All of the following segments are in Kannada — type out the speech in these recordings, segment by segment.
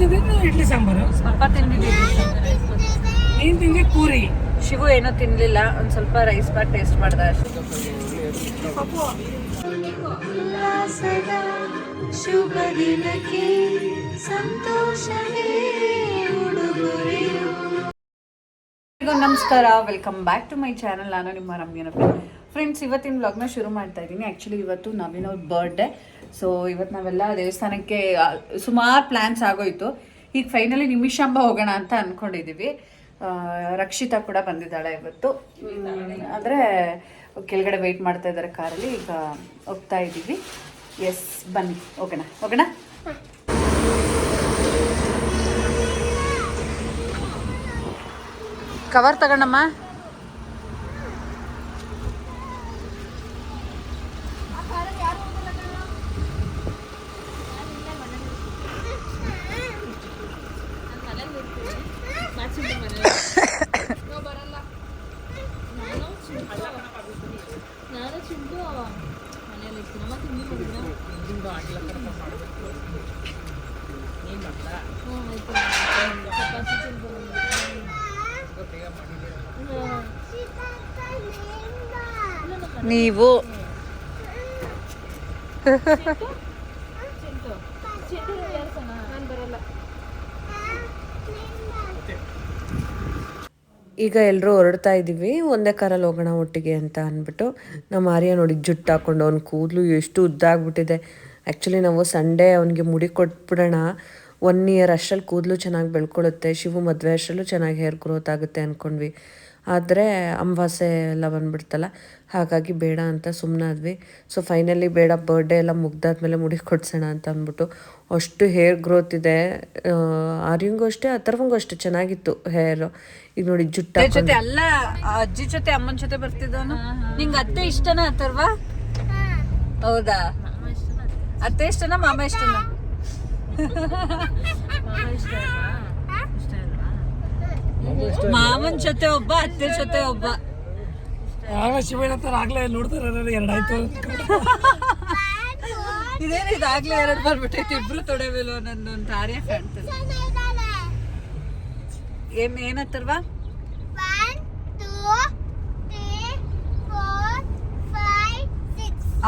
ತಿಂದಿದ್ದು ಇಡ್ಲಿ ಸಾಂಬಾರು. ಸ್ವಲ್ಪ ತಿಂದಿದ್ದೀವಿ ನೀನು ತಿಂದಿ ಪೂರಿ. ಶಿವು ಏನೂ ತಿನ್ನಲಿಲ್ಲ ಒಂದು ಸ್ವಲ್ಪ ರೈಸ್ ಬಾತ್ ಟೇಸ್ಟ್ ಮಾಡ್ದೆ ಅಷ್ಟೇ. ಶುಭ ದಿನಕ್ಕೆ ಸಂತೋಷವೇ ನಮಸ್ಕಾರ welcome back to my channel ನಾನು ನಿಮ್ಮ ರಮ್ಯನಪ್ಪ ಫ್ರೆಂಡ್ಸ್, ಇವತ್ತಿನ ವ್ಲಾಗ್ನ ಶುರು ಮಾಡ್ತಾ ಇದ್ದೀನಿ. ಆ್ಯಕ್ಚುಲಿ ಇವತ್ತು ನವೀನ್ ಅವ್ರ ಬರ್ಡೇ ಸೊ ಇವತ್ತು ನಾವೆಲ್ಲ ದೇವಸ್ಥಾನಕ್ಕೆ ಸುಮಾರು ಪ್ಲ್ಯಾನ್ಸ್ ಆಗೋಯ್ತು. ಈಗ ಫೈನಲಿ ನಿಮಿಷಾಂಬ ಹೋಗೋಣ ಅಂತ ಅಂದ್ಕೊಂಡಿದ್ದೀವಿ ರಕ್ಷಿತಾ ಕೂಡ ಬಂದಿದ್ದಾಳೆ ಇವತ್ತು. ಅಂದರೆ ಕೆಳಗಡೆ ವೆಯ್ಟ್ ಮಾಡ್ತಾ ಇದ್ದಾರೆ ಕಾರಲ್ಲಿ. ಈಗ ಹೋಗ್ತಾ ಇದ್ದೀವಿ. ಎಸ್ ಬನ್ನಿ, ಹೋಗೋಣ ಹೋಗೋಣ. ಕವರ್ ತಗೊಂಡಮ್ಮ ನಾನು ಚಿಂಟು ಮನೇಲಿ ಇರ್ತೀನಿ ಮತ್ತೆ ನೀವು ಹ್ಞೂ ಆಯ್ತು ಚಪಾತಿ ಚಿಂಟು ನೀವು. ಈಗ ಎಲ್ಲರೂ ಹೊರಡ್ತಾ ಇದ್ದೀವಿ ಒಂದೇ ಕಾರಲ್ಲಿ ಹೋಗೋಣ ಒಟ್ಟಿಗೆ ಅಂತ ಅಂದ್ಬಿಟ್ಟು ನಮ್ಮ ಆರ್ಯ ನೋಡಿ ಜುಟ್ಟು ಹಾಕೊಂಡು ಅವ್ನ ಕೂದಲು ಎಷ್ಟು ಉದ್ದಾಗ್ಬಿಟ್ಟಿದೆ ಆ್ಯಕ್ಚುಲಿ ನಾವು ಸಂಡೇ ಅವನಿಗೆ ಮುಡಿ ಕೊಟ್ಬಿಡೋಣ. ಒನ್ ಇಯರ್ ಅಷ್ಟರಲ್ಲಿ ಕೂದಲು ಚೆನ್ನಾಗಿ ಬೆಳ್ಕೊಳ್ಳುತ್ತೆ. ಶಿವು ಮದುವೆ ಅಷ್ಟರಲ್ಲೂ ಚೆನ್ನಾಗಿ ಹೇರ್ ಗ್ರೋತ್ ಆಗುತ್ತೆ ಅಂದ್ಕೊಂಡ್ವಿ ಆದರೆ ಅಂಬಾಸೆ ಎಲ್ಲ ಬಂದ್ಬಿಡ್ತಲ್ಲ ಹಾಗಾಗಿ ಬೇಡ ಅಂತ ಸುಮ್ಮನಾದ್ವಿ ಸೊ ಫೈನಲಿ ಬೇಡ ಬರ್ಡೇ ಎಲ್ಲ ಮುಗ್ದಾದ್ಮೇಲೆ ಮುಡಿ ಕೊಡ್ಸೋಣ ಅಂತ ಅಂದ್ಬಿಟ್ಟು ಅಷ್ಟು ಹೇರ್ ಗ್ರೋತ್ ಇದೆ. ಆರ್ಯಂಗು ಅಷ್ಟೇ ಅಥರ್ವಂಗೂ ಅಷ್ಟೇ ಚೆನ್ನಾಗಿತ್ತು ಹೇರ್ ಈಗ ನೋಡಿ ಜುಟ್ಟ ಜೊತೆ ಅಲ್ಲ ಅಜ್ಜಿ ಜೊತೆ ಅಮ್ಮನ ಜೊತೆ ಬರ್ತಿದ್ದವನು. ನಿಂಗ ಅತ್ತೆ ಇಷ್ಟನಾ ಅಥರ್ವ? ಹೌದಾ? ಅತ್ತೆ ಇಷ್ಟನಾ? ಮಾಮ ಇಷ್ಟನಾ? ಮಾಮನ್ ಜೊತೆ ಒಬ್ಬ ಅತ್ತೆ ಜೊತೆ ಒಬ್ಬ. ಯಾವ ಶಿವಣ್ಣ ಹತ್ರ ಆಗ್ಲೇ ನೋಡ್ತಾರೆ ಎರಡಾಯ್ತು ಇದೇನು ಇದಾಗ್ಲೇ ಎರಡು ಬರ್ಬಿಟ್ಟೈತಿ ಇಬ್ರು ತೊಡೆ ನನ್ನ ಒಂದು ಕಾರ್ಯ ಕಾಣ್ತದೆ. ಏನ್ ಏನತ್ತರ್ವಾ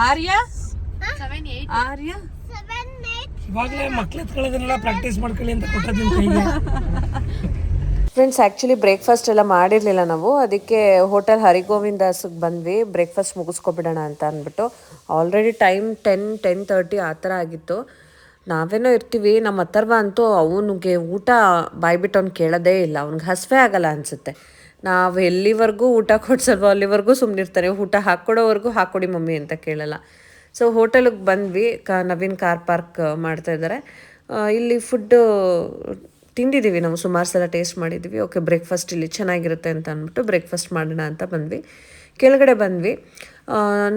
ಆರ್ಯ? ಆರ್ಯ? ಇವಾಗಲೇ ಮಕ್ಳು ಎತ್ಕೊಳ್ಳೋದನ್ನೆಲ್ಲ ಪ್ರಾಕ್ಟೀಸ್ ಮಾಡ್ಕೊಳ್ಳಿ ಅಂತ ಕೊಟ್ಟಿದ್ದೀನಿ ಕೈಗೆ. ಫ್ರೆಂಡ್ಸ್ ಆ್ಯಕ್ಚುಲಿ ಬ್ರೇಕ್ಫಾಸ್ಟ್ ಎಲ್ಲ ಮಾಡಿರಲಿಲ್ಲ ನಾವು. ಅದಕ್ಕೆ ಹೋಟೆಲ್ ಹರಿಗೋವಿಂದಾಸ್ಗೆ ಬಂದ್ವಿ. ಬ್ರೇಕ್ಫಾಸ್ಟ್ ಮುಗಿಸ್ಕೊಬಿಡೋಣ ಅಂತ ಅಂದ್ಬಿಟ್ಟು. Already time ten ten thirty ಆ ಥರ ಆಗಿತ್ತು. ನಾವೇನೋ ಇರ್ತೀವಿ. ನಮ್ಮ ಅಥರ್ವ ಅಂತೂ ಅವನಿಗೆ ಊಟ ಬಾಯ್ಬಿಟ್ಟು ಅವ್ನು ಕೇಳೋದೇ ಇಲ್ಲ. ಅವ್ನಿಗೆ ಹಸಿವೆ ಆಗಲ್ಲ ಅನಿಸುತ್ತೆ. ನಾವು ಎಲ್ಲಿವರೆಗೂ ಊಟ ಕೊಡ್ಸಲ್ವೋ ಅಲ್ಲಿವರೆಗೂ ಸುಮ್ಮನಿರ್ತಾರೆ ಊಟ ಹಾಕ್ಕೊಡೋವರೆಗೂ ಹಾಕ್ಕೊಡಿ ಮಮ್ಮಿ ಅಂತ ಕೇಳಲ್ಲ. ಸೊ ಹೋಟೆಲಿಗೆ ಬಂದ್ವಿ. ಕ, ನವೀನ್ ಕಾರ್ ಪಾರ್ಕ್ ಮಾಡ್ತಾ ಇದ್ದಾರೆ. ಇಲ್ಲಿ ಫುಡ್ಡು ತಿಂದಿದ್ದೀವಿ ನಾವು ಸುಮಾರು ಸಲ ಟೇಸ್ಟ್ ಮಾಡಿದ್ದೀವಿ ಓಕೆ ಬ್ರೇಕ್ಫಾಸ್ಟ್ ಇಲ್ಲಿ ಚೆನ್ನಾಗಿರುತ್ತೆ ಅಂತ ಅಂದ್ಬಿಟ್ಟು ಬ್ರೇಕ್ಫಾಸ್ಟ್ ಮಾಡೋಣ ಅಂತ ಬಂದ್ವಿ. ಕೆಳಗಡೆ ಬಂದ್ವಿ.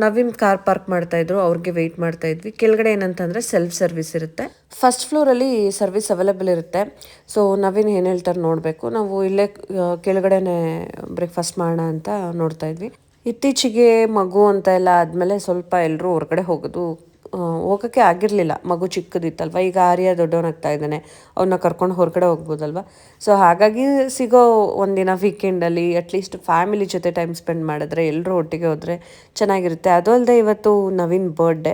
ನವೀನ್ ಕಾರ್ ಪಾರ್ಕ್ ಮಾಡ್ತಾಯಿದ್ರು ಅವ್ರಿಗೆ ವೆಯ್ಟ್ ಮಾಡ್ತಾ ಇದ್ವಿ. ಕೆಳಗಡೆ ಏನಂತಂದರೆ ಸೆಲ್ಫ್ ಸರ್ವಿಸ್ ಇರುತ್ತೆ. ಫಸ್ಟ್ ಫ್ಲೋರಲ್ಲಿ ಸರ್ವಿಸ್ ಅವೈಲೇಬಲ್ ಇರುತ್ತೆ. ಸೊ ನವೀನ್ ಏನು ಹೇಳ್ತಾರೆ ನೋಡಬೇಕು. ನಾವು ಇಲ್ಲೇ ಕೆಳಗಡೆನೇ ಬ್ರೇಕ್ಫಾಸ್ಟ್ ಮಾಡೋಣ ಅಂತ ನೋಡ್ತಾ ಇದ್ವಿ. ಇತ್ತೀಚೆಗೆ ಮಗು ಅಂತ ಎಲ್ಲ ಆದಮೇಲೆ ಸ್ವಲ್ಪ ಎಲ್ಲರೂ ಹೊರಗಡೆ ಹೋಗೋದು ಹೋಗೋಕ್ಕೆ ಆಗಿರಲಿಲ್ಲ. ಮಗು ಚಿಕ್ಕದಿತ್ತಲ್ವ? ಈಗ ಆರ್ಯ ದೊಡ್ಡವನಾಗ್ತಾ ಇದ್ದಾನೆ. ಅವನ್ನ ಕರ್ಕೊಂಡು ಹೊರಗಡೆ ಹೋಗ್ಬೋದಲ್ವ? ಸೊ ಹಾಗಾಗಿ ಸಿಗೋ ಒಂದಿನ ವೀಕೆಂಡಲ್ಲಿ ಅಟ್ಲೀಸ್ಟ್ ಫ್ಯಾಮಿಲಿ ಜೊತೆ ಟೈಮ್ ಸ್ಪೆಂಡ್ ಮಾಡಿದ್ರೆ ಎಲ್ಲರೂ ಒಟ್ಟಿಗೆ ಹೋದರೆ ಚೆನ್ನಾಗಿರುತ್ತೆ. ಅದು ಅಲ್ಲದೆ ಇವತ್ತು ನವೀನ್ ಬರ್ಡೇ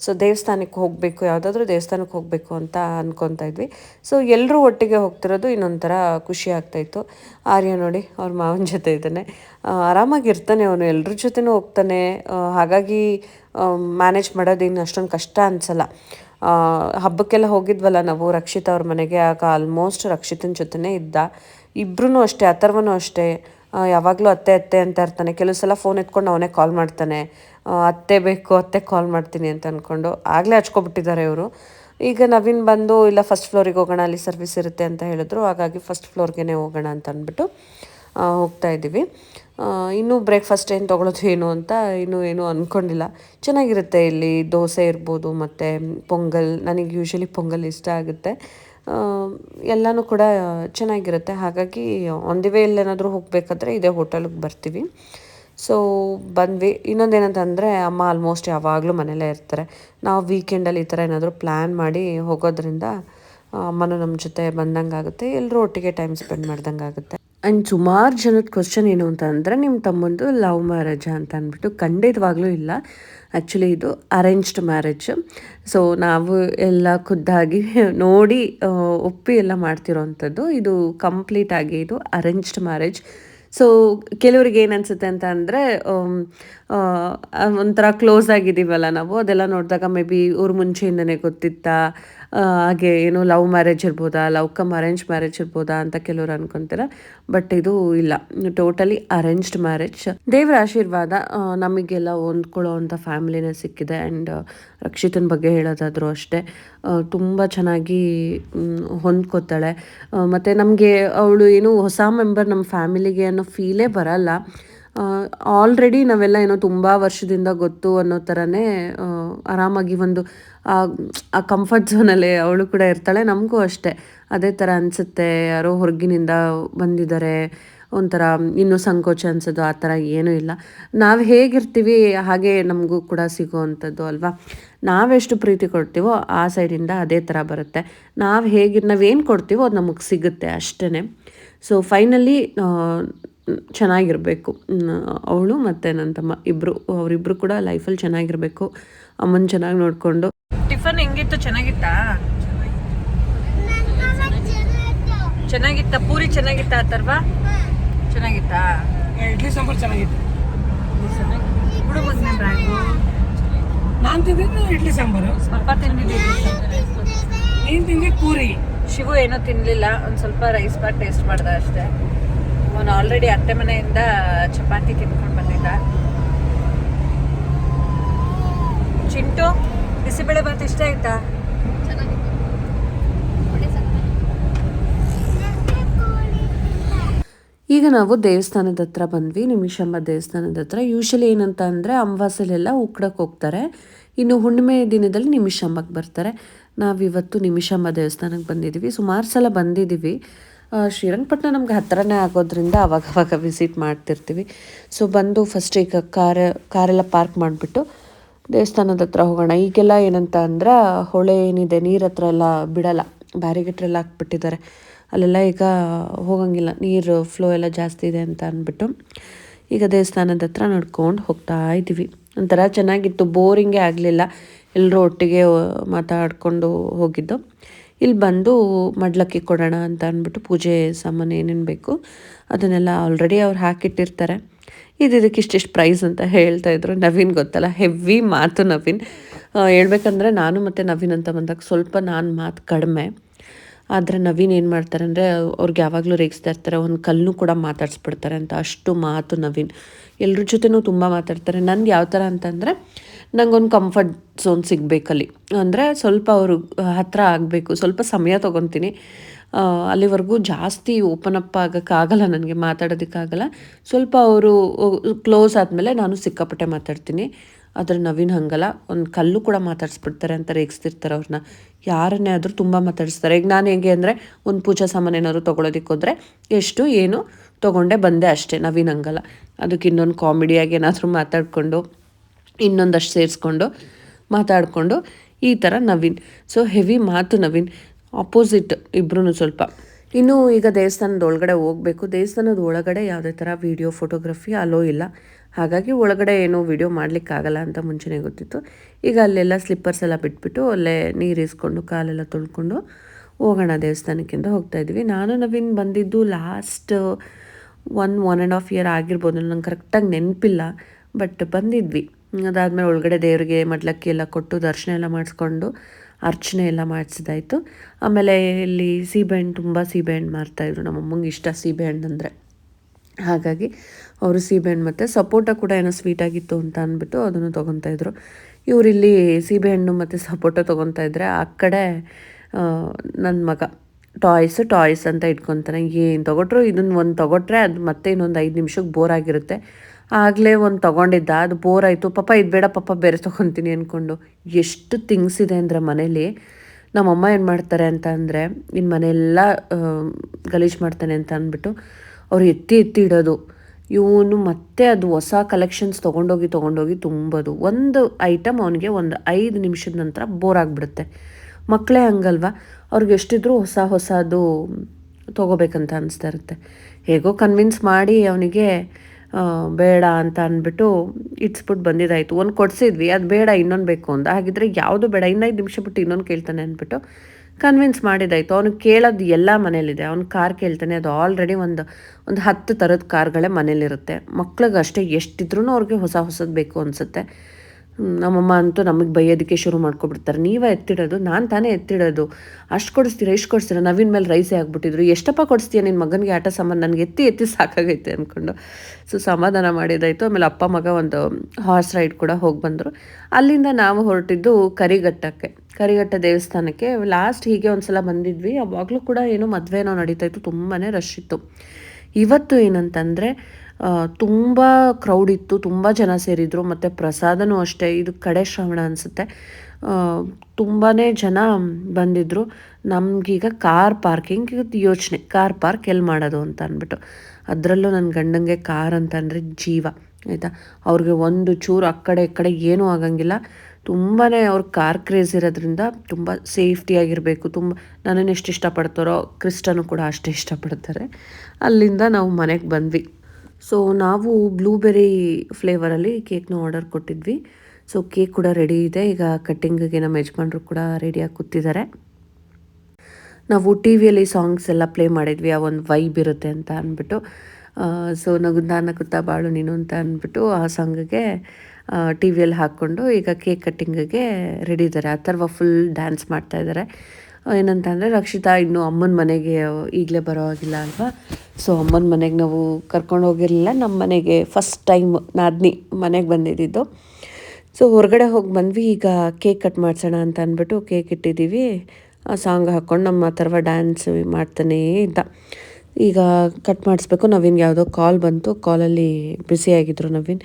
ಸೊ ದೇವಸ್ಥಾನಕ್ಕೆ ಹೋಗಬೇಕು, ಯಾವುದಾದ್ರೂ ದೇವಸ್ಥಾನಕ್ಕೆ ಹೋಗಬೇಕು ಅಂತ ಅನ್ಕೊತಾ ಇದ್ವಿ. ಸೊ ಎಲ್ಲರೂ ಒಟ್ಟಿಗೆ ಹೋಗ್ತಿರೋದು ಇನ್ನೊಂಥರ ಖುಷಿ ಆಗ್ತಾಯಿತ್ತು ಆರ್ಯ ನೋಡಿ, ಅವ್ರ ಮಾವನ ಜೊತೆ ಇದ್ದಾನೆ. ಆರಾಮಾಗಿರ್ತಾನೆ ಅವನು ಎಲ್ಲರ ಜೊತೆನೂ ಹೋಗ್ತಾನೆ. ಹಾಗಾಗಿ ಮ್ಯಾನೇಜ್ ಮಾಡೋದೇನು ಅಷ್ಟೊಂದು ಕಷ್ಟ ಅನಿಸಲ್ಲ. ಹಬ್ಬಕ್ಕೆಲ್ಲ ಹೋಗಿದ್ವಲ್ಲ ನಾವು, ರಕ್ಷಿತ್ ಅವ್ರ ಮನೆಗೆ, ಆಗ ಆಲ್ಮೋಸ್ಟ್ ರಕ್ಷಿತನ ಜೊತೆನೇ ಇದ್ದ. ಇಬ್ಬರೂ ಅಷ್ಟೇ, ಅಥರ್ವನೂ ಅಷ್ಟೇ. ಯಾವಾಗಲೂ ಅತ್ತೆ ಅತ್ತೆ ಅಂತ ಇರ್ತಾನೆ. ಕೆಲವು ಸಲ ಫೋನ್ ಎತ್ಕೊಂಡು ಅವನೇ ಕಾಲ್ ಮಾಡ್ತಾನೆ. ಅತ್ತೆ ಬೇಕು, ಅತ್ತೆ ಕಾಲ್ ಮಾಡ್ತೀನಿ ಅಂತ ಅಂದ್ಕೊಂಡು ಆಗಲೇ ಹಚ್ಕೊಬಿಟ್ಟಿದ್ದಾರೆ ಇವರು. ಈಗ ನವೀನ್ ಬಂದು, ಇಲ್ಲ ಫಸ್ಟ್ ಫ್ಲೋರಿಗೆ ಹೋಗೋಣ, ಅಲ್ಲಿ ಸರ್ವಿಸ್ ಇರುತ್ತೆ ಅಂತ ಹೇಳಿದ್ರು. ಹಾಗಾಗಿ ಫಸ್ಟ್ ಫ್ಲೋರ್ಗೆ ಹೋಗೋಣ ಅಂತ ಅಂದ್ಬಿಟ್ಟು ಹೋಗ್ತಾ ಇದ್ದೀವಿ. ಇನ್ನೂ ಬ್ರೇಕ್ಫಾಸ್ಟ್ ಏನು ತೊಗೊಳೋದು ಏನು ಅಂತ ಇನ್ನೂ ಏನೂ ಅಂದ್ಕೊಂಡಿಲ್ಲ ಚೆನ್ನಾಗಿರುತ್ತೆ ಇಲ್ಲಿ ದೋಸೆ ಇರ್ಬೋದು, ಮತ್ತು ಪೊಂಗಲ್. ನನಗೆ ಯೂಶ್ವಲಿ ಪೊಂಗಲ್ ಇಷ್ಟ ಆಗುತ್ತೆ. ಎಲ್ಲನೂ ಕೂಡ ಚೆನ್ನಾಗಿರುತ್ತೆ. ಹಾಗಾಗಿ ಆನ್ ದಿ ವೇ ಏನಾದರೂ ಹೋಗಬೇಕಾದ್ರೆ ಇದೇ ಹೋಟೆಲ್ಗೆ ಬರ್ತೀವಿ. ಸೊ ಬಂದ್ವಿ. ಇನ್ನೊಂದೇನಂತಂದರೆ ಅಮ್ಮ ಆಲ್ಮೋಸ್ಟ್ ಯಾವಾಗಲೂ ಮನೇಲೇ ಇರ್ತಾರೆ. ನಾವು ವೀಕೆಂಡಲ್ಲಿ ಈ ಥರ ಏನಾದರೂ ಪ್ಲ್ಯಾನ್ ಮಾಡಿ ಹೋಗೋದ್ರಿಂದ ಅಮ್ಮನೂ ನಮ್ಮ ಜೊತೆ ಬಂದಂಗೆ ಆಗುತ್ತೆ ಎಲ್ಲರೂ ಒಟ್ಟಿಗೆ ಟೈಮ್ ಸ್ಪೆಂಡ್ ಮಾಡ್ದಂಗೆ ಆಗುತ್ತೆ ಆ್ಯಂಡ್ ಸುಮಾರು ಜನದ ಕ್ವಶನ್ ಏನು ಅಂತ ಅಂದರೆ ನಿಮ್ಮ ತಮ್ಮಂದು ಲವ್ ಮ್ಯಾರೇಜಾ ಅಂತ ಅಂದ್ಬಿಟ್ಟು ಖಂಡಿತವಾಗ್ಲೂ ಇಲ್ಲ. ಆ್ಯಕ್ಚುಲಿ ಇದು ಅರೇಂಜ್ಡ್ ಮ್ಯಾರೇಜ್ ಸೊ ನಾವು ಎಲ್ಲ ಖುದ್ದಾಗಿ ನೋಡಿ ಒಪ್ಪಿ ಎಲ್ಲ ಮಾಡ್ತಿರೋವಂಥದ್ದು ಇದು ಕಂಪ್ಲೀಟಾಗಿ ಇದು ಅರೇಂಜ್ಡ್ ಮ್ಯಾರೇಜ್ ಸೊ ಕೆಲವ್ರಿಗೆ ಏನು ಅನಿಸುತ್ತೆ ಅಂತ ಅಂದರೆ ಒಂಥರ ಕ್ಲೋಸ್ ಆಗಿದ್ದೀವಲ್ಲ ನಾವು. ಅದೆಲ್ಲ ನೋಡಿದಾಗ ಮೇ ಬಿ ಇವ್ರ ಮುಂಚೆಯಿಂದನೇ ಗೊತ್ತಿತ್ತಾ? ಹಾಗೆ ಏನು ಲವ್ ಮ್ಯಾರೇಜ್ ಇರ್ಬೋದಾ ಲವ್ ಕಮ್ ಅರೇಂಜ್ ಮ್ಯಾರೇಜ್ ಇರ್ಬೋದಾ ಅಂತ ಕೆಲವರು ಅನ್ಕೊಂತೀರ. ಬಟ್ ಇದು ಇಲ್ಲ. Totally arranged marriage. ದೇವರ ಆಶೀರ್ವಾದ ನಮಗೆಲ್ಲ ಹೊಂದ್ಕೊಳ್ಳೋ ಅಂಥ ಫ್ಯಾಮಿಲಿನೇ ಸಿಕ್ಕಿದೆ. ಆ್ಯಂಡ್ ರಕ್ಷಿತನ ಬಗ್ಗೆ ಹೇಳೋದಾದರೂ ಅಷ್ಟೇ ತುಂಬ ಚೆನ್ನಾಗಿ ಹೊಂದ್ಕೋತಾಳೆ. ಮತ್ತು ನಮಗೆ ಅವಳು ಏನು ಹೊಸ ಮೆಂಬರ್ ನಮ್ಮ ಫ್ಯಾಮಿಲಿಗೆ ಅನ್ನೋ ಫೀಲೇ ಬರಲ್ಲ. ಆಲ್ರೆಡಿ ನಾವೆಲ್ಲ ಏನೋ ತುಂಬ ವರ್ಷದಿಂದ ಗೊತ್ತು ಅನ್ನೋ ಥರನೇ ಆರಾಮಾಗಿ ಒಂದು, ಆ ಆ ಕಂಫರ್ಟ್ ಝೋನಲ್ಲಿ ಅವಳು ಕೂಡ ಇರ್ತಾಳೆ, ನಮಗೂ ಅಷ್ಟೇ. ಅದೇ ಥರ ಅನಿಸುತ್ತೆ, ಯಾರೋ ಹೊರಗಿನಿಂದ ಬಂದಿದ್ದಾರೆ, ಒಂಥರ ಇನ್ನೂ ಸಂಕೋಚ ಅನ್ಸೋದು, ಆ ಥರ ಏನೂ ಇಲ್ಲ. ನಾವು ಹೇಗಿರ್ತೀವಿ, ಹಾಗೆ ನಮಗೂ ಕೂಡ ಸಿಗೋವಂಥದ್ದು ಅಲ್ವಾ? ನಾವೆಷ್ಟು ಪ್ರೀತಿ ಕೊಡ್ತೀವೋ, ಆ ಸೈಡಿಂದ ಅದೇ ಥರ ಬರುತ್ತೆ. ನಾವು ಹೇಗೆ ನಾವೇನು ಕೊಡ್ತೀವೋ ಅದು ನಮಗೆ ಸಿಗುತ್ತೆ ಅಷ್ಟೇ ಸೊ ಫೈನಲಿ ಚೆನ್ನಾಗಿರಬೇಕು. ಅವಳು ಮತ್ತು ನನ್ನ ತಮ್ಮ ಇಬ್ಬರು ಅವರಿಬ್ಬರು ಕೂಡ ಲೈಫಲ್ಲಿ ಚೆನ್ನಾಗಿರಬೇಕು. ಅಮ್ಮನ ಚೆನ್ನಾಗಿ ನೋಡಿಕೊಂಡು. ಟಿಫನ್ ಹೆಂಗಿತ್ತು? ಚೆನ್ನಾಗಿತ್ತಾ? ಚೆನ್ನಾಗಿತ್ತ? ಪೂರಿ ಚೆನ್ನಾಗಿತ್ತ ಥರವಾ? ಚೆನ್ನಾಗಿತ್ತಾ? ಇಡ್ಲಿ ಸಾಂಬಾರು ಚೆನ್ನಾಗಿತ್ತು. ಬಿಡು ಮಗನೇ ಬ್ಯಾಗು ನಾನು ತಿಂದಿದ್ದು ಇಡ್ಲಿ ಸಾಂಬಾರು. ಸ್ವಲ್ಪ ತಿಂದಿದ್ದೀನಿ ನೀನು ತಿಂದಿದ್ದು ಪೂರಿ. ಶಿವು ಏನೋ ತಿನ್ನಲಿಲ್ಲ ಒಂದು ಸ್ವಲ್ಪ ರೈಸ್ ಬಾತ್ ಟೇಸ್ಟ್ ಮಾಡ್ದ ಅಷ್ಟೇ. ಅವನು ಆಲ್ರೆಡಿ ಅತ್ತೆ ಮನೆಯಿಂದ ಚಪಾತಿ ತಿನ್ಕೊಂಡು ಬಂದಿದ್ದ. ಚಿಂಟು, ಬಿಸಿಬೇಳೆ ಬಂತ ಇಷ್ಟ ಆಯ್ತಾ? ಈಗ ನಾವು ದೇವಸ್ಥಾನದ ಹತ್ರ ಬಂದ್ವಿ ನಿಮಿಷಮ್ಮ ದೇವಸ್ಥಾನದ ಹತ್ರ. ಯೂಶಲಿ ಏನಂತ ಅಂದರೆ ಅಮಾವಾಸ್ಯಲೆಲ್ಲ ಉಕ್ಕಡಕ್ಕೆ ಹೋಗ್ತಾರೆ. ಇನ್ನು ಹುಣ್ಣಿಮೆ ದಿನದಲ್ಲಿ ನಿಮಿಷಮ್ಮಕ್ಕೆ ಬರ್ತಾರೆ. ನಾವಿವತ್ತು ನಿಮಿಷಮ್ಮ ದೇವಸ್ಥಾನಕ್ಕೆ ಬಂದಿದ್ದೀವಿ. ಸುಮಾರು ಸಲ ಬಂದಿದ್ದೀವಿ. ಶ್ರೀರಂಗಪಟ್ಟಣ ನಮ್ಗೆ ಹತ್ತಿರನೇ ಆಗೋದ್ರಿಂದ ಅವಾಗ ಅವಾಗ ವಿಸಿಟ್ ಮಾಡ್ತಿರ್ತೀವಿ. ಸೊ ಬಂದು ಫಸ್ಟ್ ಈಗ ಕಾರ್, ಕಾರೆಲ್ಲ ಪಾರ್ಕ್ ಮಾಡಿಬಿಟ್ಟು ದೇವಸ್ಥಾನದ ಹತ್ರ ಹೋಗೋಣ. ಈಗೆಲ್ಲ ಏನಂತ ಅಂದ್ರೆ ಹೊಳೆ ಏನಿದೆ, ನೀರು ಹತ್ರ ಎಲ್ಲ ಬಿಡಲ್ಲ. ಬ್ಯಾರಿಗೇಟ್ರ್ ಎಲ್ಲ ಹಾಕ್ಬಿಟ್ಟಿದ್ದಾರೆ. ಅಲ್ಲೆಲ್ಲ ಈಗ ಹೋಗಂಗಿಲ್ಲ. ನೀರು ಫ್ಲೋ ಎಲ್ಲ ಜಾಸ್ತಿ ಇದೆ ಅಂತ ಅಂದ್ಬಿಟ್ಟು ಈಗ ದೇವಸ್ಥಾನದ ಹತ್ರ ನಡ್ಕೊಂಡು ಹೋಗ್ತಾ ಇದ್ದೀವಿ ಒಂಥರ ಚೆನ್ನಾಗಿತ್ತು. ಬೋರಿಂಗೇ ಆಗಲಿಲ್ಲ. ಎಲ್ಲರೂ ಒಟ್ಟಿಗೆ ಮಾತಾಡಿಕೊಂಡು ಹೋಗಿದ್ದು. ಇಲ್ಲಿ ಬಂದು ಮಡ್ಲಕ್ಕಿ ಕೊಡೋಣ ಅಂತ ಅಂದ್ಬಿಟ್ಟು ಪೂಜೆ ಸಾಮಾನು ಏನೇನು ಬೇಕು ಅದನ್ನೆಲ್ಲ ಆಲ್ರೆಡಿ ಅವ್ರು ಹಾಕಿಟ್ಟಿರ್ತಾರೆ. ಇದು ಇದಕ್ಕೆ ಇಷ್ಟಿಷ್ಟು ಪ್ರೈಸ್ ಅಂತ ಹೇಳ್ತಾ ಇದ್ರು. ನವೀನ್ ಗೊತ್ತಲ್ಲ? ಹೆವಿ ಮಾತು ನವೀನ್. ಹೇಳ್ಬೇಕಂದ್ರೆ ನಾನು ಮತ್ತು ನವೀನ್ ಅಂತ ಬಂದಾಗ ಸ್ವಲ್ಪ ನಾನು ಮಾತು ಕಡಿಮೆ. ಆದರೆ ನವೀನ್ ಏನು ಮಾಡ್ತಾರೆ ಅಂದರೆ ಅವ್ರಿಗೆ ಯಾವಾಗಲೂ ರೇಗಿಸ್ತಾ ಇರ್ತಾರೆ. ಒಂದು ಕಲ್ಲು ಕೂಡ ಮಾತಾಡಿಸ್ಬಿಡ್ತಾರೆ ಅಂತ. ಅಷ್ಟು ಮಾತು ನವೀನ್. ಎಲ್ಲರ ಜೊತೆನೂ ತುಂಬ ಮಾತಾಡ್ತಾರೆ. ನನ್ಗೆ ಯಾವ ಥರ ಅಂತಂದರೆ ನಂಗೊಂದು ಕಂಫರ್ಟ್ ಝೋನ್ ಸಿಗಬೇಕಲ್ಲಿ. ಅಂದರೆ ಸ್ವಲ್ಪ ಅವರು ಹತ್ತಿರ ಆಗಬೇಕು. ಸ್ವಲ್ಪ ಸಮಯ ತೊಗೊತೀನಿ. ಅಲ್ಲಿವರೆಗೂ ಜಾಸ್ತಿ ಓಪನ್ ಅಪ್ ಆಗೋಕ್ಕಾಗಲ್ಲ ನನಗೆ, ಮಾತಾಡೋದಕ್ಕಾಗಲ್ಲ. ಸ್ವಲ್ಪ ಅವರು ಕ್ಲೋಸ್ ಆದಮೇಲೆ ನಾನು ಸಿಕ್ಕಾಪಟ್ಟೆ ಮಾತಾಡ್ತೀನಿ. ಆದರೆ ನವೀನ್ ಹಂಗಲ್ಲ. ಒಂದು ಕಲ್ಲು ಕೂಡ ಮಾತಾಡಿಸ್ಬಿಡ್ತಾರೆ ಅಂತ ರೇಗಿಸ್ತಿರ್ತಾರೆ ಅವ್ರನ್ನ ಯಾರನ್ನೇ ಆದರೂ ತುಂಬ ಮಾತಾಡಿಸ್ತಾರೆ. ಈಗ ನಾನು ಹೇಗೆ ಅಂದರೆ ಒಂದು ಪೂಜಾ ಸಾಮಾನು ಏನಾದ್ರು ತೊಗೊಳೋದಕ್ಕೆ ಹೋದರೆ ಎಷ್ಟು, ಏನು, ತೊಗೊಂಡೆ ಬಂದೆ ಅಷ್ಟೇ. ನವೀನ್ ಹಂಗಲ್ಲ. ಅದಕ್ಕೆ ಇನ್ನೊಂದು ಕಾಮಿಡಿಯಾಗಿ ಏನಾದರೂ ಮಾತಾಡಿಕೊಂಡು ಇನ್ನೊಂದಷ್ಟು ಸೇರಿಸ್ಕೊಂಡು ಮಾತಾಡಿಕೊಂಡು ಈ ಥರ ನವೀನ್. ಸೊ ಹೆವಿ ಮಾತು ನವೀನ್. ಆಪೋಸಿಟ್ ಇಬ್ಬರೂ ಸ್ವಲ್ಪ. ಇನ್ನು ಈಗ ದೇವಸ್ಥಾನದ ಒಳಗಡೆ ಹೋಗಬೇಕು. ದೇವಸ್ಥಾನದ ಒಳಗಡೆ ಯಾವುದೇ ಥರ ವೀಡಿಯೋ ಫೋಟೋಗ್ರಫಿ ಅಲೋ ಇಲ್ಲ. ಹಾಗಾಗಿ ಒಳಗಡೆ ಏನೂ ವೀಡಿಯೋ ಮಾಡಲಿಕ್ಕಾಗಲ್ಲ ಅಂತ ಮುಂಚೆನೇ ಗೊತ್ತಿತ್ತು. ಈಗ ಅಲ್ಲೆಲ್ಲ ಸ್ಲಿಪ್ಪರ್ಸ್ ಎಲ್ಲ ಬಿಟ್ಬಿಟ್ಟು ಅಲ್ಲೇ ನೀರು ಇಸ್ಕೊಂಡು ಕಾಲೆಲ್ಲ ತೊಳ್ಕೊಂಡು ಹೋಗೋಣ ದೇವಸ್ಥಾನಕ್ಕಿಂತ ಹೋಗ್ತಾ ಇದ್ವಿ. ನಾನು ನವೀನ್ ಬಂದಿದ್ದು last one one and half year ಆಗಿರ್ಬೋದು. ನಂಗೆ ಕರೆಕ್ಟಾಗಿ ನೆನಪಿಲ್ಲ. ಬಟ್ ಬಂದಿದ್ವಿ. ಅದಾದಮೇಲೆ ಒಳಗಡೆ ದೇವರಿಗೆ ಮಡ್ಲಕ್ಕಿ ಎಲ್ಲ ಕೊಟ್ಟು ದರ್ಶನ ಎಲ್ಲ ಮಾಡಿಸ್ಕೊಂಡು ಅರ್ಚನೆ ಎಲ್ಲ ಮಾಡಿಸಿದಾಯಿತು. ಆಮೇಲೆ ಇಲ್ಲಿ ಸೀಬೆಹಣ್ಣು ತುಂಬ ಸೀಬೆಹಣ್ಣು ಮಾರ್ತಾಯಿದ್ರು ನಮ್ಮ ಅಮ್ಮಂಗೆ ಇಷ್ಟ ಸೀಬೆಹಣ್ಣು ಅಂದರೆ. ಹಾಗಾಗಿ ಅವರು ಸೀಬೆಹಣ್ಣು ಮತ್ತು ಸಪೋಟ ಕೂಡ ಏನೋ ಸ್ವೀಟಾಗಿತ್ತು ಅಂತ ಅಂದ್ಬಿಟ್ಟು ಅದನ್ನು ತೊಗೊತಾಯಿದ್ರು ಇವರಿಲ್ಲಿ ಸೀಬೆಹಣ್ಣು ಮತ್ತು ಸಪೋಟ ತೊಗೊತಾ ಇದ್ರೆ ಆ ಕಡೆ ನನ್ನ ಮಗ ಟಾಯ್ಸ್ ಟಾಯ್ಸ್ ಅಂತ ಇಟ್ಕೊತಾನೆ. ಏನು ತೊಗೊಟ್ರು? ಇದನ್ನು ಒಂದು ತೊಗೊಟ್ರೆ ಅದು ಮತ್ತೆ ಇನ್ನೊಂದು ಐದು ನಿಮಿಷಕ್ಕೆ ಬೋರ್ ಆಗಿರುತ್ತೆ. ಆಗಲೇ ಒಂದು ತೊಗೊಂಡಿದ್ದ, ಅದು ಬೋರ್ ಆಯಿತು. ಪಾಪ ಇದು ಬೇಡ, ಪಾಪ ಬೇರೆ ತೊಗೊತೀನಿ ಅಂದ್ಕೊಂಡು ಎಷ್ಟು ಥಿಂಗ್ಸ್ ಇದೆ ಅಂದರೆ ಮನೇಲಿ, ನಮ್ಮಮ್ಮ ಏನು ಮಾಡ್ತಾರೆ ಅಂತ ಅಂದರೆ ಇನ್ನು ಮನೆಯೆಲ್ಲ ಗಲೀಜು ಮಾಡ್ತಾನೆ ಅಂತ ಅಂದ್ಬಿಟ್ಟು ಅವ್ರು ಎತ್ತಿ ಎತ್ತಿ ಇಡೋದು. ಇವನು ಮತ್ತೆ ಅದು ಹೊಸ ಕಲೆಕ್ಷನ್ಸ್ ತೊಗೊಂಡೋಗಿ ತೊಗೊಂಡೋಗಿ ತುಂಬೋದು. ಒಂದು ಐಟಮ್ ಅವನಿಗೆ ಒಂದು ಐದು ನಿಮಿಷದ ನಂತರ ಬೋರ್ ಆಗಿಬಿಡುತ್ತೆ. ಮಕ್ಕಳೇ ಹಂಗಲ್ವಾ? ಅವ್ರಿಗೆ ಎಷ್ಟಿದ್ರೂ ಹೊಸ ಹೊಸದು ತೊಗೋಬೇಕಂತ ಅನಿಸ್ತಾ ಇರುತ್ತೆ. ಹೇಗೋ ಕನ್ವಿನ್ಸ್ ಮಾಡಿ ಅವನಿಗೆ ಬೇಡ ಅಂತ ಅಂದ್ಬಿಟ್ಟು ಇಟ್ಸ್ಬಿಟ್ಟು ಬಂದಿದ್ದಾಯಿತು ಒಂದು ಕೊಡಿಸಿದ್ವಿ, ಅದು ಬೇಡ ಇನ್ನೊಂದು ಬೇಕು ಅಂತ ಹಾಗಿದ್ರೆ ಯಾವುದು ಬೇಡ, ಇನ್ನೈದು ನಿಮಿಷ ಬಿಟ್ಟು ಇನ್ನೊಂದು ಕೇಳ್ತಾನೆ ಅಂದ್ಬಿಟ್ಟು ಕನ್ವಿನ್ಸ್ ಮಾಡಿದಾಯಿತು. ಅವನು ಕೇಳೋದು ಎಲ್ಲ ಮನೇಲಿದೆ ಅವ್ನು ಕಾರ್ ಕೇಳ್ತಾನೆ, ಅದು ಆಲ್ರೆಡಿ ಒಂದು ಒಂದು ಹತ್ತು ಥರದ ಕಾರ್ಗಳೇ ಮನೇಲಿರುತ್ತೆ ಮಕ್ಳಿಗೆ ಅಷ್ಟೇ ಎಷ್ಟಿದ್ರೂ ಅವ್ರಿಗೆ ಹೊಸ ಹೊಸದು ಬೇಕು ಅನಿಸುತ್ತೆ. ನಮ್ಮಮ್ಮ ಅಂತೂ ನಮಗೆ ಬೈಯೋದಕ್ಕೆ ಶುರು ಮಾಡ್ಕೊಬಿಡ್ತಾರೆ. ನೀವೇ ಎತ್ತಿಡೋದು, ನಾನು ತಾನೇ ಎತ್ತಿಡೋದು. ಅಷ್ಟು ಕೊಡಿಸ್ತೀರಾ, ಇಷ್ಟು ಕೊಡಿಸ್ತೀರ? ನವೀನ್ ಮೇಲೆ ರೈಸೇ ಆಗ್ಬಿಟ್ಟಿದ್ರು. ಎಷ್ಟಪ್ಪ ಕೊಡಿಸ್ತೀಯ ನಿನ್ನ ಮಗನಿಗೆ ಆಟ ಸಾಮಾನು ನನಗೆ ಎತ್ತಿ ಎತ್ತಿ ಸಾಕಾಗೈತೆ ಅಂದ್ಕೊಂಡು ಸೊ, ಸಮಾಧಾನ ಮಾಡಿದಾಯಿತು. ಆಮೇಲೆ ಅಪ್ಪ ಮಗ ಒಂದು ಹಾರ್ಸ್ ರೈಡ್ ಕೂಡ ಹೋಗಿ ಬಂದರು. ಅಲ್ಲಿಂದ ನಾವು ಹೊರಟಿದ್ದು ಕರಿಘಟ್ಟಕ್ಕೆ. ಕರಿಘಟ್ಟ ದೇವಸ್ಥಾನಕ್ಕೆ. ಲಾಸ್ಟ್ ಹೀಗೆ ಒಂದು ಸಲ ಬಂದಿದ್ವಿ. ಅವಾಗಲೂ ಕೂಡ ಏನೋ ಮದುವೆನೋ ನಡೀತಾ ಇತ್ತು. ತುಂಬಾ ರಶ್ ಇತ್ತು. ಇವತ್ತು ಏನಂತಂದರೆ ತುಂಬ ಕ್ರೌಡ್ ಇತ್ತು, ತುಂಬ ಜನ ಸೇರಿದರು, ಮತ್ತು ಪ್ರಸಾದನೂ ಅಷ್ಟೇ, ಇದು ಕಡೆ ಶ್ರವಣ ಅನಿಸುತ್ತೆ. ತುಂಬಾ ಜನ ಬಂದಿದ್ದರು ನಮಗೀಗ ಕಾರ್ ಪಾರ್ಕಿಂಗ್ ಯೋಚನೆ ಕಾರ್ ಪಾರ್ಕ್ ಎಲ್ಲಿ ಮಾಡೋದು ಅಂತ ಅಂದ್ಬಿಟ್ಟು. ಅದರಲ್ಲೂ ನನ್ನ ಗಂಡಂಗೆ ಕಾರ್ ಅಂತಂದರೆ ಜೀವ, ಆಯಿತಾ? ಅವ್ರಿಗೆ ಒಂದು ಚೂರು ಆ ಕಡೆ ಈ ಕಡೆ ಏನೂ ಆಗಂಗಿಲ್ಲ. ತುಂಬಾ ಅವ್ರ ಕಾರ್ ಕ್ರೇಜ್ ಇರೋದ್ರಿಂದ ತುಂಬ ಸೇಫ್ಟಿಯಾಗಿರಬೇಕು ತುಂಬ ನನ್ನನ್ನು ಎಷ್ಟು ಇಷ್ಟಪಡ್ತಾರೋ, ಕ್ರಿಸ್ಟನು ಕೂಡ ಅಷ್ಟೇ ಇಷ್ಟಪಡ್ತಾರೆ. ಅಲ್ಲಿಂದ ನಾವು ಮನೆಗೆ ಬಂದ್ವಿ. ಸೊ ನಾವು ಬ್ಲೂಬೆರಿ ಫ್ಲೇವರಲ್ಲಿ ಕೇಕ್ನ ಆರ್ಡರ್ ಕೊಟ್ಟಿದ್ವಿ. ಸೊ ಕೇಕ್ ಕೂಡ ರೆಡಿ ಇದೆ. ಈಗ ಕಟ್ಟಿಂಗಿಗೆ ನಮ್ಮ ಯಜಮಾನ್ರು ಕೂಡ ರೆಡಿಯಾಗಿ ಕೂತಿದ್ದಾರೆ. ನಾವು ಟಿ ವಿಯಲ್ಲಿ ಸಾಂಗ್ಸ್ ಎಲ್ಲ ಪ್ಲೇ ಮಾಡಿದ್ವಿ. ಆ ಒಂದು ವೈಬ್ ಇರುತ್ತೆ ಅಂತ ಅಂದ್ಬಿಟ್ಟು ಸೊ ನಗುತ್ತಾ ನಗುತ್ತ ಬಾಳು ನೀನು ಅಂತ ಅಂದ್ಬಿಟ್ಟು ಆ ಸಾಂಗಿಗೆ ಟಿ ವಿಯಲ್ಲಿ ಹಾಕ್ಕೊಂಡು ಈಗ ಕೇಕ್ ಕಟ್ಟಿಂಗಿಗೆ ರೆಡಿ ಇದ್ದಾರೆ. ಥರ ಫುಲ್ ಡ್ಯಾನ್ಸ್ ಮಾಡ್ತಾ ಇದ್ದಾರೆ. ಏನಂತ ಅಂದರೆ ರಕ್ಷಿತಾ ಇನ್ನೂ ಅಮ್ಮನ ಮನೆಗೆ ಈಗಲೇ ಬರೋ ಆಗಿಲ್ಲ ಅಲ್ವಾ? ಸೊ ಅಮ್ಮನ ಮನೆಗೆ ನಾವು ಕರ್ಕೊಂಡು ಹೋಗಿರಲಿಲ್ಲ. ನಮ್ಮ ಮನೆಗೆ ಫಸ್ಟ್ ಟೈಮ್ ನಾದ್ನಿ ಮನೆಗೆ ಬಂದಿದ್ದಿದ್ದು ಸೊ ಹೊರಗಡೆ ಹೋಗಿ ಬಂದ್ವಿ. ಈಗ ಕೇಕ್ ಕಟ್ ಮಾಡಿಸೋಣ ಅಂತ ಅಂದ್ಬಿಟ್ಟು ಕೇಕ್ ಇಟ್ಟಿದ್ದೀವಿ. ಆ ಸಾಂಗ್ ಹಾಕ್ಕೊಂಡು ನಮ್ಮ ಥರವ ಡ್ಯಾನ್ಸ್ ಮಾಡ್ತಾನೇ ಇದ್ದ. ಈಗ ಕಟ್ ಮಾಡಿಸ್ಬೇಕು. ನವೀನ್ಗೆ ಯಾವುದೋ ಕಾಲ್ ಬಂತು. ಕಾಲಲ್ಲಿ ಬ್ಯುಸಿಯಾಗಿದ್ದರು ನವೀನ್.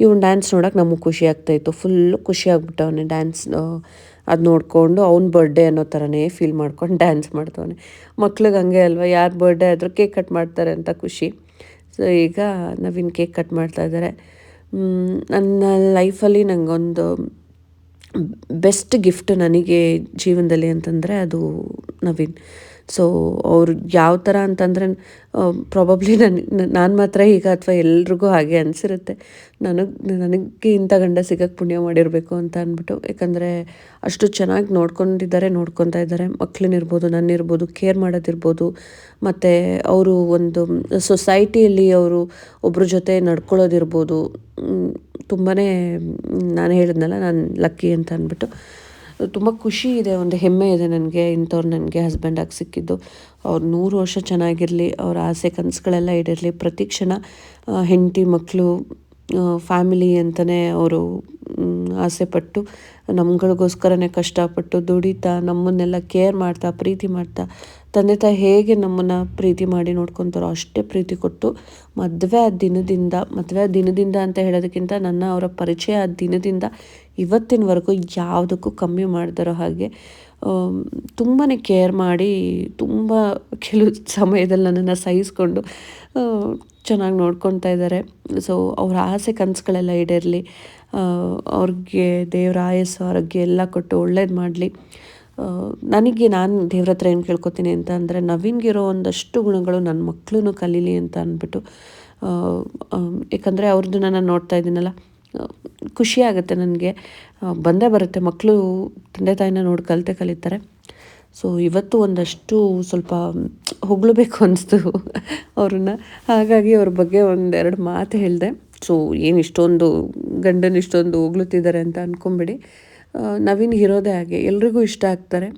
ಇವನು ಡ್ಯಾನ್ಸ್ ನೋಡೋಕೆ ನಮಗೆ ಖುಷಿ ಆಗ್ತಾಯಿತ್ತು ಫುಲ್ಲು ಖುಷಿ ಆಗ್ಬಿಟ್ಟವನೆ ಡ್ಯಾನ್ಸ್ ಅದು ನೋಡಿಕೊಂಡು ಅವ್ನ ಬರ್ಡೇ ಅನ್ನೋ ಥರನೇ ಫೀಲ್ ಮಾಡ್ಕೊಂಡು ಡ್ಯಾನ್ಸ್ ಮಾಡ್ತವನೆ. ಮಕ್ಳಿಗೆ ಹಂಗೆ ಅಲ್ವಾ? ಯಾರು ಬರ್ಡೇ ಆದರೂ ಕೇಕ್ ಕಟ್ ಮಾಡ್ತಾರೆ ಅಂತ ಖುಷಿ. ಸೊ ಈಗ ನವೀನ್ ಕೇಕ್ ಕಟ್ ಮಾಡ್ತಾ ಇದ್ದಾರೆ ನನ್ನ ಲೈಫಲ್ಲಿ ನನಗೊಂದು ಬೆಸ್ಟ್ ಗಿಫ್ಟ್ ನನಗೆ ಜೀವನದಲ್ಲಿ ಅಂತಂದರೆ ಅದು ನವೀನ್. ಸೊ ಅವ್ರು ಯಾವ ಥರ ಅಂತಂದರೆ ಪ್ರಾಬಬ್ಲಿ ನನ್ನ ನಾನು ಮಾತ್ರ ಈಗ ಅಥವಾ ಎಲ್ರಿಗೂ ಹಾಗೆ ಅನಿಸಿರುತ್ತೆ. ನನಗೆ ನನಗೆ ಇಂಥ ಗಂಡ ಸಿಗಕ್ಕೆ ಪುಣ್ಯ ಮಾಡಿರಬೇಕು ಅಂತ ಅಂದ್ಬಿಟ್ಟು ಯಾಕಂದರೆ ಅಷ್ಟು ಚೆನ್ನಾಗಿ ನೋಡ್ಕೊಂಡಿದ್ದಾರೆ, ನೋಡ್ಕೊತಾ ಇದ್ದಾರೆ. ಮಕ್ಳನ್ನಿರ್ಬೋದು ನನ್ನಿರ್ಬೋದು ಕೇರ್ ಮಾಡೋದಿರ್ಬೋದು ಮತ್ತು ಅವರು ಒಂದು, ಸೊಸೈಟಿಯಲ್ಲಿ ಅವರು ಒಬ್ಬರ ಜೊತೆ ನಡ್ಕೊಳ್ಳೋದಿರ್ಬೋದು ತುಂಬಾ ನಾನು ಹೇಳಿದ್ನಲ್ಲ, ನಾನು ಲಕ್ಕಿ ಅಂತ ಅಂದ್ಬಿಟ್ಟು ತುಂಬ ಖುಷಿ ಇದೆ, ಒಂದು ಹೆಮ್ಮೆ ಇದೆ ನನಗೆ, ಇಂಥವ್ರು ನನಗೆ ಹಸ್ಬೆಂಡಾಗಿ ಸಿಕ್ಕಿದ್ದು. ಅವ್ರು ನೂರು ವರ್ಷ ಚೆನ್ನಾಗಿರಲಿ, ಅವ್ರ ಆಸೆ ಕನಸುಗಳೆಲ್ಲ ಇಡಿರಲಿ ಪ್ರತಿ ಕ್ಷಣ ಹೆಂಡತಿ ಮಕ್ಕಳು ಫ್ಯಾಮಿಲಿ ಅಂತಲೇ ಅವರು ಆಸೆ ಪಟ್ಟು, ನಮ್ಗಳಿಗೋಸ್ಕರನೇ ಕಷ್ಟಪಟ್ಟು ದುಡಿತಾ, ನಮ್ಮನ್ನೆಲ್ಲ ಕೇರ್ ಮಾಡ್ತಾ, ಪ್ರೀತಿ ಮಾಡ್ತಾ, ತಂದೆ ತಾಯಿ ಹೇಗೆ ನಮ್ಮನ್ನು ಪ್ರೀತಿ ಮಾಡಿ ನೋಡ್ಕೊತಾರೋ ಅಷ್ಟೇ ಪ್ರೀತಿ ಕೊಟ್ಟು, ಮದುವೆ ಆ ದಿನದಿಂದ, ಮದುವೆ ಆ ದಿನದಿಂದ ಅಂತ ಹೇಳೋದಕ್ಕಿಂತ ನನ್ನ ಅವರ ಪರಿಚಯ ಆ ದಿನದಿಂದ ಇವತ್ತಿನವರೆಗೂ ಯಾವುದಕ್ಕೂ ಕಮ್ಮಿ ಮಾಡ್ದಿರೋ ಹಾಗೆ ತುಂಬಾ ಕೇರ್ ಮಾಡಿ, ತುಂಬ ಕೆಲವು ಸಮಯದಲ್ಲಿ ನನ್ನನ್ನು ಸಹಿಸ್ಕೊಂಡು ಚೆನ್ನಾಗಿ ನೋಡ್ಕೊತಾ ಇದ್ದಾರೆ. ಸೊ ಅವ್ರ ಆಸೆ ಕನಸುಗಳೆಲ್ಲ ಈಡೇರಲಿ. ಅವ್ರಿಗೆ ದೇವರ ಆಯಸ್ಸು, ಆರೋಗ್ಯ ಎಲ್ಲ ಕೊಟ್ಟು ಒಳ್ಳೇದು ಮಾಡಲಿ. ನನಗೆ ನಾನು ದೇವ್ರ ಹತ್ರ ಏನು ಕೇಳ್ಕೊತೀನಿ ಅಂತ ಅಂದರೆ, ನವೀನ್ಗಿರೋ ಒಂದಷ್ಟು ಗುಣಗಳು ನನ್ನ ಮಕ್ಕಳೂ ಕಲೀಲಿ ಅಂತ ಅಂದ್ಬಿಟ್ಟು ಯಾಕಂದರೆ ಅವ್ರದ್ದು ನಾನು ನೋಡ್ತಾ ಇದ್ದೀನಲ್ಲ ಖುಷಿ ಆಗುತ್ತೆ ನನಗೆ ಬಂದೇ ಬರುತ್ತೆ. ಮಕ್ಕಳು ತಂದೆ ತಾಯಿನ ನೋಡಿ ಕಲಿತೆ ಕಲಿತಾರೆ. ಸೊ ಇವತ್ತು ಒಂದಷ್ಟು ಸ್ವಲ್ಪ ಹೊಗಳಬೇಕು ಅನಿಸ್ತು ಅವ್ರನ್ನ. ಹಾಗಾಗಿ ಅವ್ರ ಬಗ್ಗೆ ಒಂದೆರಡು ಮಾತು ಹೇಳಿದೆ. ಸೊ ಏನು ಇಷ್ಟೊಂದು ಗಂಡನ ಇಷ್ಟೊಂದು ಹೊಗಳುತ್ತಿದ್ದಾರೆ ಅಂತ ಅಂದ್ಕೊಂಬಿಡಿ ನವೀನ್ ಇರೋದೇ ಹಾಗೆ. ಎಲ್ರಿಗೂ ಇಷ್ಟ ಆಗ್ತಾರೆ.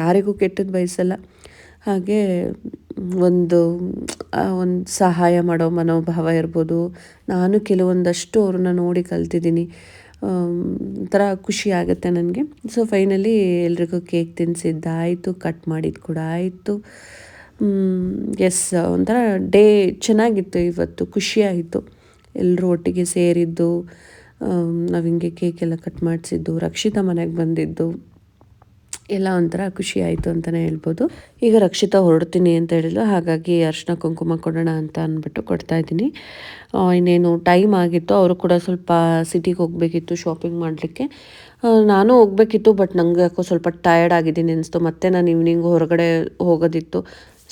ಯಾರಿಗೂ ಕೆಟ್ಟದ್ದು ಬಯಸಲ್ಲ. ಹಾಗೆ ಒಂದು ಒಂದು ಸಹಾಯ ಮಾಡೋ ಮನೋಭಾವ ಇರ್ಬೋದು. ನಾನು ಕೆಲವೊಂದಷ್ಟು ಅವ್ರನ್ನ ನೋಡಿ ಕಲ್ತಿದ್ದೀನಿ. ಒಂಥರ ಖುಷಿ ಆಗುತ್ತೆ ನನಗೆ. ಸೊ ಫೈನಲಿ ಎಲ್ರಿಗೂ ಕೇಕ್ ತಿನ್ನಿಸಿದ್ದಾಯಿತು ಕಟ್ ಮಾಡಿದ್ದು ಕೂಡ ಆಯಿತು. ಎಸ್ ಒಂಥರ ಡೇ ಚೆನ್ನಾಗಿತ್ತು ಇವತ್ತು ಖುಷಿಯಾಯಿತು ಎಲ್ಲರೂ ಒಟ್ಟಿಗೆ ಸೇರಿದ್ದು ನಾವು ಹಿಂಗೆ ಕೇಕೆಲ್ಲ ಕಟ್ ಮಾಡಿಸಿದ್ದು, ರಕ್ಷಿತಾ ಮನೆಗೆ ಬಂದಿದ್ದು. ಎಲ್ಲ ಒಂಥರ ಖುಷಿ ಆಯಿತು ಅಂತಲೇ ಹೇಳ್ಬೋದು. ಈಗ ರಕ್ಷಿತಾ ಹೊರಡ್ತೀನಿ ಅಂತ ಹೇಳಿದ್ಲು. ಹಾಗಾಗಿ ಅರ್ಶಿನ ಕುಂಕುಮ ಕೊಡೋಣ ಅಂತ ಅಂದ್ಬಿಟ್ಟು ಕೊಡ್ತಾ ಇದ್ದೀನಿ. ಇನ್ನೇನು ಟೈಮ್ ಆಗಿತ್ತು. ಅವರು ಕೂಡ ಸ್ವಲ್ಪ ಸಿಟಿಗೆ ಹೋಗಬೇಕಿತ್ತು ಶಾಪಿಂಗ್ ಮಾಡಲಿಕ್ಕೆ. ನಾನು ಹೋಗಬೇಕಿತ್ತು ಬಟ್ ನನಗೆ ಯಾಕೋ ಸ್ವಲ್ಪ ಟಯರ್ಡ್ ಆಗಿದ್ದೀನಿ ಅನಿಸ್ತು. ಮತ್ತೆ ನಾನು ಈವ್ನಿಂಗ್ ಹೊರಗಡೆ ಹೋಗೋದಿತ್ತು.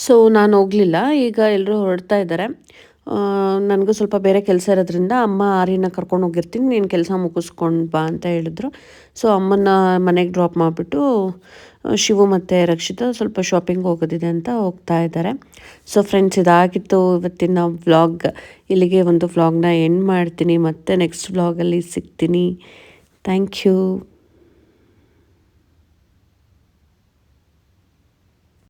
ಸೊ ನಾನು ಹೋಗಲಿಲ್ಲ. ಈಗ ಎಲ್ಲರೂ ಹೊರಡ್ತಾ ಇದ್ದಾರೆ. ನನಗೂ ಸ್ವಲ್ಪ ಬೇರೆ ಕೆಲಸ ಇರೋದ್ರಿಂದ ಅಮ್ಮ ಆರಿನ ಕರ್ಕೊಂಡು ಹೋಗಿರ್ತೀನಿ, ನೀನು ಕೆಲಸ ಮುಗಿಸ್ಕೊಂಡು ಬಾ ಅಂತ ಹೇಳಿದ್ರು. ಸೊ ಅಮ್ಮನ ಮನೆಗೆ ಡ್ರಾಪ್ ಮಾಡಿಬಿಟ್ಟು ಶಿವು ಮತ್ತು ರಕ್ಷಿತ ಸ್ವಲ್ಪ ಶಾಪಿಂಗ್ ಹೋಗೋದಿದೆ ಅಂತ ಹೋಗ್ತಾ ಇದ್ದಾರೆ ಸೊ ಫ್ರೆಂಡ್ಸ್ ಇದಾಗಿತ್ತು ಇವತ್ತಿನ ವ್ಲಾಗ್ ಇಲ್ಲಿಗೆ ಒಂದು ವ್ಲಾಗ್ನ ಎಂಡ್ ಮಾಡ್ತೀನಿ. ಮತ್ತೆ ನೆಕ್ಸ್ಟ್ ವ್ಲಾಗಲ್ಲಿ ಸಿಗ್ತೀನಿ. Thank you